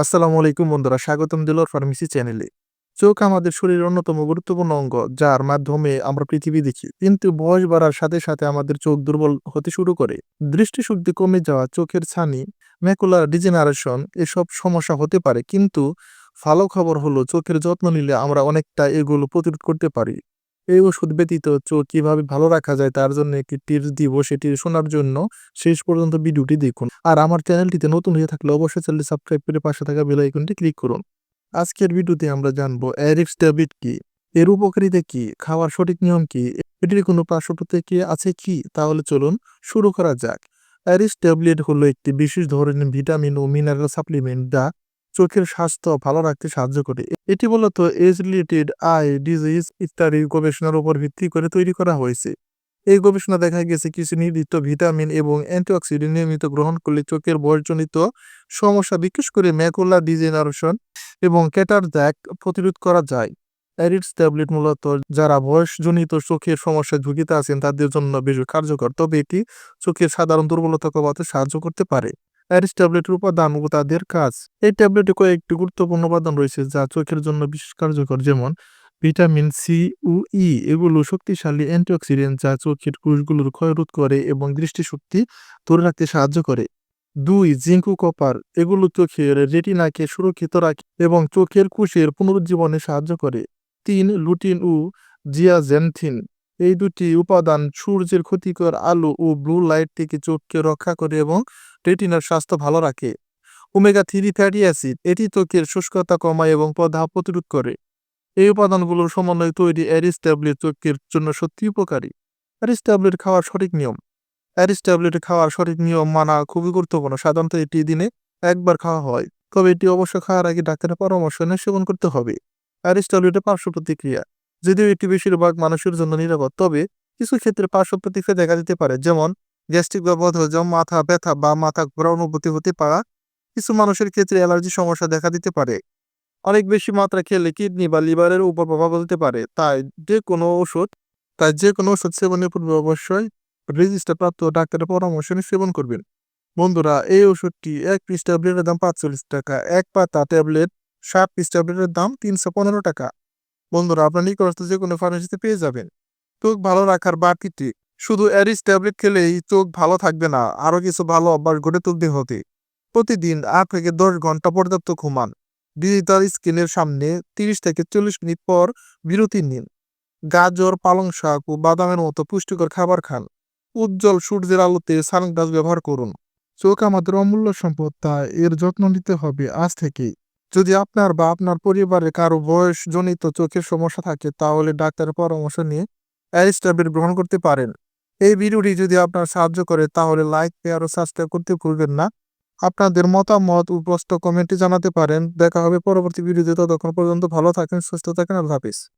আসসালামু আলাইকুম বন্ধুরা, স্বাগতম দিলর ফার্মেসি চ্যানেলে। চোখ আমাদের শরীরের অন্যতম গুরুত্বপূর্ণ অঙ্গ, যার মাধ্যমে আমরা পৃথিবী দেখি। কিন্তু বয়স বাড়ার সাথে সাথে আমাদের চোখ দুর্বল হতে শুরু করে। দৃষ্টিশক্তি কমে যাওয়া, চোখের ছানি ম্যাকুলার ডিজেনারেশন এসব সমস্যা হতে পারে। কিন্তু ভালো খবর হলো, চোখের যত্ন নিলে আমরা অনেকটা এগুলো প্রতিরোধ করতে পারি। এই ওষুধ ব্যতীত চোখ কীভাবে ভালো রাখা যায় তার জন্য একটি টিপস দিব সেটি শোনার জন্য শেষ পর্যন্ত ভিডিওটি দেখুন। আর আমার চ্যানেলটিতে নতুন হয়ে থাকলে অবশ্যই চ্যানেলটি সাবস্ক্রাইব করে পাশে থাকা বেল আইকনটি ক্লিক করুন। আজকের ভিডিওতে আমরা জানব অ্যারিক্স ট্যাবলেট কি? এর উপকারিতা কি? খাওয়ার সঠিক নিয়ম কি? এটির কোনো পার্শ্ব প্রতিক্রিয়া আছে কি? তাহলে চলুন শুরু করা যাক। অ্যারিক্স ট্যাবলেট হলো একটি বিশেষ ধরনের ভিটামিন ও মিনারেল সাপ্লিমেন্ট যা চোখের স্বাস্থ্য ভালো রাখতে সাহায্য করে। এটি মূলত এজ রিলেটেড আই ডিজিজ ইত্যাদি গবেষণার উপর ভিত্তি করে তৈরি করা হয়েছে। এই গবেষণা দেখা গেছে কিছু নির্দিষ্ট ভিটামিন এবং অ্যান্টিঅক্সিডেন্ট নিয়মিত গ্রহণ করলে চোখের বয়সজনিত সমস্যা, বিশেষ করে ম্যাকুলা ডিজেনারেশন এবং ক্যাটার জ্যাক প্রতিরোধ করা যায়। অ্যারিডস ট্যাবলেট মূলত যারা বয়সজনিত চোখের সমস্যায় ঝুঁকিতে আছেন, তাদের জন্য বেশ কার্যকর। তবে এটি চোখের সাধারণ দুর্বলতা কমাতে সাহায্য করতে পারে। অ্যারিস ট্যাবলেটের উপাদান ও তাদের কাজ। এই ট্যাবলেটে কয়েকটি গুরুত্বপূর্ণ উপাদান রয়েছে যা চোখের জন্য বিশেষ কার্যকর, যেমন ভিটামিন সি ও ই এগুলো শক্তিশালী অ্যান্টিঅক্সিডেন্ট যা চোখের কোষগুলোর ক্ষয় রোধ করে এবং দৃষ্টিশক্তি ধরে রাখতে সাহায্য করে। দুই, জিঙ্ক ও কপার। এগুলো চোখের রেটিনাকে সুরক্ষিত রাখে এবং চোখের কোষের পুনরুজ্জীবনে সাহায্য করে। তিন, লুটিন ও জিয়াজেনথিন। এই দুটি উপাদান সূর্যের ক্ষতিকর আলো ও ব্লু লাইট থেকে চোখকে রক্ষা করে এবং রেটিনার স্বাস্থ্য ভালো রাখে। ওমেগা থ্রি ফ্যাটি অ্যাসিড এটি ত্বকের শুষ্কতা কমায় এবং প্রদাহ প্রতিরোধ করে। এই উপাদানগুলোর সমন্বয়ে তৈরি অ্যারিস ট্যাবলেট চোখের জন্য সত্যি উপকারী। অ্যারিস ট্যাবলেট খাওয়ার সঠিক নিয়ম। অ্যারিস ট্যাবলেট খাওয়ার সঠিক নিয়ম মানা খুবই গুরুত্বপূর্ণ, সাধারণত এটি দিনে একবার খাওয়া হয়। তবে এটি অবশ্য খাওয়ার আগে ডাক্তারের পরামর্শ নিয়ে সেবন করতে হবে। অ্যারিস ট্যাবলেটের পার্শ্ব প্রতিক্রিয়া। যদিও এটি বেশিরভাগ মানুষের জন্য নিরাপদ, তবে কিছু ক্ষেত্রে পার্শ্ব প্রতিক্রিয়া দেখা দিতে পারে, যেমন গ্যাস্ট্রিক বা বদহজম মাথা ব্যথা বা মাথা ঘোরা অনুভূতি হতে পারা। কিছু মানুষের ক্ষেত্রে অ্যালার্জি সমস্যা দেখা দিতে পারে। অনেক বেশি মাত্রা খেলে কিডনি বা লিভারের উপর প্রভাব ফেলতে পারে, তাই যে কোনো ওষুধ, তাই যে কোনো ওষুধ সেবনের পূর্বে অবশ্যই রেজিস্টার প্রাপ্ত ডাক্তারের পরামর্শ নিয়ে সেবন করবেন। বন্ধুরা, এই ওষুধটি এক পিস ট্যাবলেটের দাম পাঁচচল্লিশ টাকা, এক পাতা ট্যাবলেট সাত পিস ট্যাবলেটের দাম তিনশো পনেরো টাকা। বন্ধুরা, আপনার নিকটস্থ যে কোনো ফার্মেসিতে পেয়ে যাবেন। চোখ ভালো রাখার বাড়তি ট্রিক শুধু অ্যারিস ট্যাবলেট খেলেই চোখ ভালো থাকবে না, আরও কিছু ভালো অভ্যাস গড়ে তুলতে হতে। প্রতিদিন আট থেকে দশ ঘণ্টা পর্যাপ্ত ঘুমান। ডিজিটাল স্ক্রিনের সামনে তিরিশ থেকে চল্লিশ মিনিট পর বিরতি নিন। গাজর, পালং শাক ও বাদামের মতো পুষ্টিকর খাবার খান। উজ্জ্বল সূর্যের আলোতে সানগ্লাস ব্যবহার করুন। চোখ আমাদের অমূল্য সম্পদ, তাই এর যত্ন নিতে হবে আজ থেকেই। যদি আপনার বা আপনার পরিবারে কারও বয়সজনিত চোখের সমস্যা থাকে, তাহলে ডাক্তারের পরামর্শ নিয়ে অ্যারিস ট্যাবলেট গ্রহণ করতে পারেন। এই ভিডিওটি যদি আপনার সাহায্য করে, তাহলে লাইক, শেয়ার ও সাবস্ক্রাইব করতে ভুলবেন না। আপনাদের মতামত ও প্রশ্ন কমেন্টে জানাতে পারেন। দেখা হবে পরবর্তী ভিডিওতে। ততক্ষণ পর্যন্ত ভালো থাকেন, সুস্থ থাকেন, আল্লাহ হাফিজ।